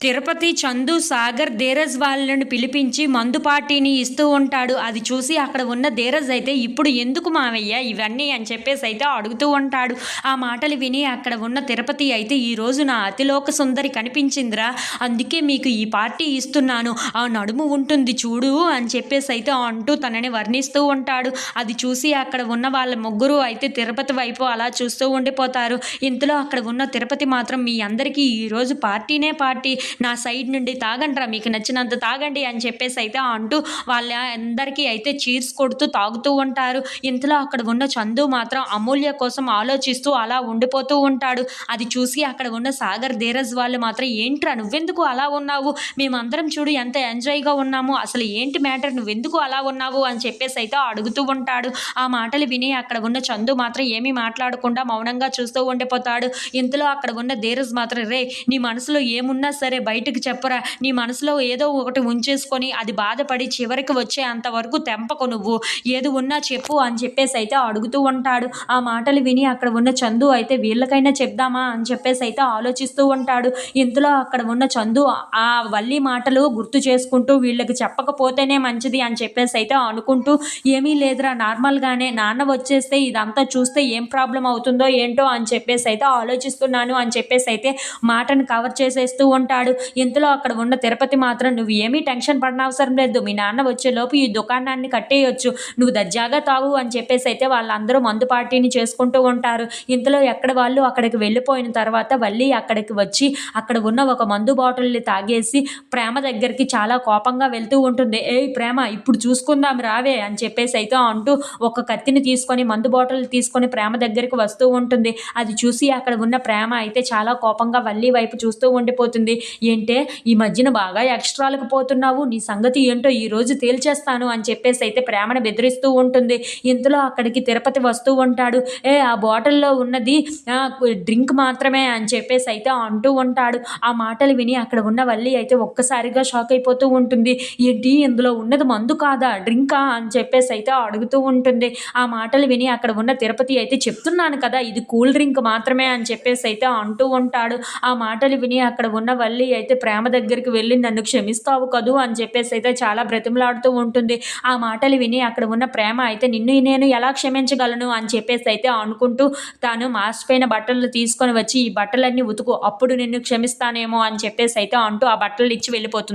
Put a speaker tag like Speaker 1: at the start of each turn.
Speaker 1: తిరుపతి చందు సాగర్ ధీరజ్ వాళ్ళని పిలిపించి మందు పార్టీని ఇస్తూ ఉంటాడు. అది చూసి అక్కడ ఉన్న ధీరజ్ అయితే ఇప్పుడు ఎందుకు మావయ్య ఇవన్నీ? అని చెప్పేసి అయితే అడుగుతూ ఉంటాడు. ఆ మాటలు విని అక్కడ ఉన్న తిరుపతి అయితే ఈరోజు నా అతిలోక సుందరి కనిపించిందిరా. అందుకే మీకు ఈ పార్టీ ఇస్తున్నాను. ఆ నడుము ఉంటుంది చూడు అని చెప్పేసి అయితే అంటూ తనని వర్ణిస్తూ ఉంటాడు. అది చూసి అక్కడ ఉన్న వాళ్ళ ముగ్గురు అయితే తిరుపతి వైపు అలా చూస్తూ ఉండిపోతారు. ఇంతలో అక్కడ ఉన్న తిరుపతి మాత్రం మీ అందరికీ ఈరోజు పార్టీనే పార్టీ. నా సైడ్ నుండి తాగండిరా మీకు నచ్చినంత తాగండి అని చెప్పేసి అయితే అంటూ వాళ్ళ అందరికీ అయితే చీర్స్ కొడుతూ తాగుతూ ఉంటారు. ఇంతలో అక్కడ ఉన్న చందు మాత్రం అమూల్య కోసం ఆలోచిస్తూ అలా ఉండిపోతూ ఉంటాడు. అది చూసి అక్కడ ఉన్న సాగర్ ధీరజ్ వాళ్ళు మాత్రం ఏంట్రా నువ్వెందుకు అలా ఉన్నావు? మేమందరం చూడు ఎంత ఎంజాయ్గా ఉన్నాము. అసలు ఏంటి మ్యాటర్? నువ్వెందుకు అలా ఉన్నావు? అని చెప్పేసి అయితే అడుగుతూ ఉంటాడు. ఆ మాటలు విని అక్కడ ఉన్న చందు మాత్రం ఏమీ మాట్లాడకుండా మౌనంగా చూస్తూ ఉండిపోతాడు. ఇంతలో అక్కడ ఉన్న ధీరజ్ మాత్రం రే నీ మనసులో ఏమున్నా సరే బయటకు చెప్పరా. నీ మనసులో ఏదో ఒకటి ఉంచేసుకొని అది బాధపడి చివరికి వచ్చే అంతవరకు తెంపకు నువ్వు. ఏది ఉన్నా చెప్పు అని చెప్పేసి అయితే అడుగుతూ ఉంటాడు. ఆ మాటలు విని అక్కడ ఉన్న చందు అయితే వీళ్ళకైనా చెప్దామా అని చెప్పేసి అయితే ఆలోచిస్తూ ఉంటాడు. ఇంతలో అక్కడ ఉన్న చందు ఆ వల్లి మాటలు గుర్తు చేసుకుంటూ వీళ్ళకి చెప్పకపోతేనే మంచిది అని చెప్పేసి అయితే అనుకుంటూ ఏమీ లేదురా నార్మల్గానే నాన్న వచ్చేస్తే ఇదంతా చూస్తే ఏం ప్రాబ్లం అవుతుందో ఏంటో అని చెప్పేసి అయితే ఆలోచిస్తున్నాను అని చెప్పేసి అయితే మాటను కవర్ చేసేస్తూ ఉంటాడు. ఇంతలో అక్కడ ఉన్న తిరుపతి మాత్రం నువ్వు ఏమీ టెన్షన్ పడనవసరం లేదు. మీ నాన్న వచ్చేలోపు ఈ దుకాణాన్ని కట్టేయొచ్చు. నువ్వు దర్జాగా తాగు అని చెప్పేసి అయితే వాళ్ళందరూ మందు పార్టీని చేసుకుంటూ ఉంటారు. ఇంతలో ఎక్కడ వాళ్ళు అక్కడికి వెళ్ళిపోయిన తర్వాత వల్లి అక్కడికి వచ్చి అక్కడ ఉన్న ఒక మందు బాటిల్ని తాగేసి ప్రేమ దగ్గరికి చాలా కోపంగా వెళ్తూ ఉంటుంది. ఏ ప్రేమ ఇప్పుడు చూసుకుందాం రావే అని చెప్పేసి అయితే అంటూ ఒక కత్తిని తీసుకొని మందు బాటిల్ తీసుకొని ప్రేమ దగ్గరికి వస్తూ ఉంటుంది. అది చూసి అక్కడ ఉన్న ప్రేమ అయితే చాలా కోపంగా వల్లి వైపు చూస్తూ ఉండిపోతుంది. ఏంటే ఈ మధ్యన బాగా ఎక్స్ట్రాలకు పోతున్నావు నీ సంగతి ఏంటో ఈ రోజు తేల్చేస్తాను అని చెప్పేసి అయితే ప్రేమను బెదిరిస్తూ ఉంటుంది. ఇంతలో అక్కడికి తిరుపతి వస్తూ ఉంటాడు. ఏ ఆ బాటిల్లో ఉన్నది డ్రింక్ మాత్రమే అని చెప్పేసి అయితే అంటూ ఉంటాడు. ఆ మాటలు విని అక్కడ ఉన్న వల్లి అయితే ఒక్కసారిగా షాక్ అయిపోతూ ఉంటుంది. ఏంటి ఇందులో ఉన్నది మందు కాదా డ్రింకా అని చెప్పేసి అయితే అడుగుతూ ఉంటుంది. ఆ మాటలు విని అక్కడ ఉన్న తిరుపతి అయితే చెప్తున్నాను కదా ఇది కూల్ డ్రింక్ మాత్రమే అని చెప్పేసి అయితే అంటూ ఉంటాడు. ఆ మాటలు విని అక్కడ ఉన్న వల్లి అయితే ప్రేమ దగ్గరికి వెళ్ళి నన్ను క్షమిస్తావు కదూ అని చెప్పేసి అయితే చాలా బ్రతిమలాడుతూ ఉంటుంది. ఆ మాటలు విని అక్కడ ఉన్న ప్రేమ అయితే నిన్ను నేను ఎలా క్షమించగలను అని చెప్పేసి అయితే అనుకుంటూ తాను మాసిపోయిన బట్టలు తీసుకొని వచ్చి ఈ బట్టలన్నీ ఉతుకు అప్పుడు నిన్ను క్షమిస్తానేమో అని చెప్పేసి అయితే అంటూ ఆ బట్టలు ఇచ్చి వెళ్ళిపోతుంది.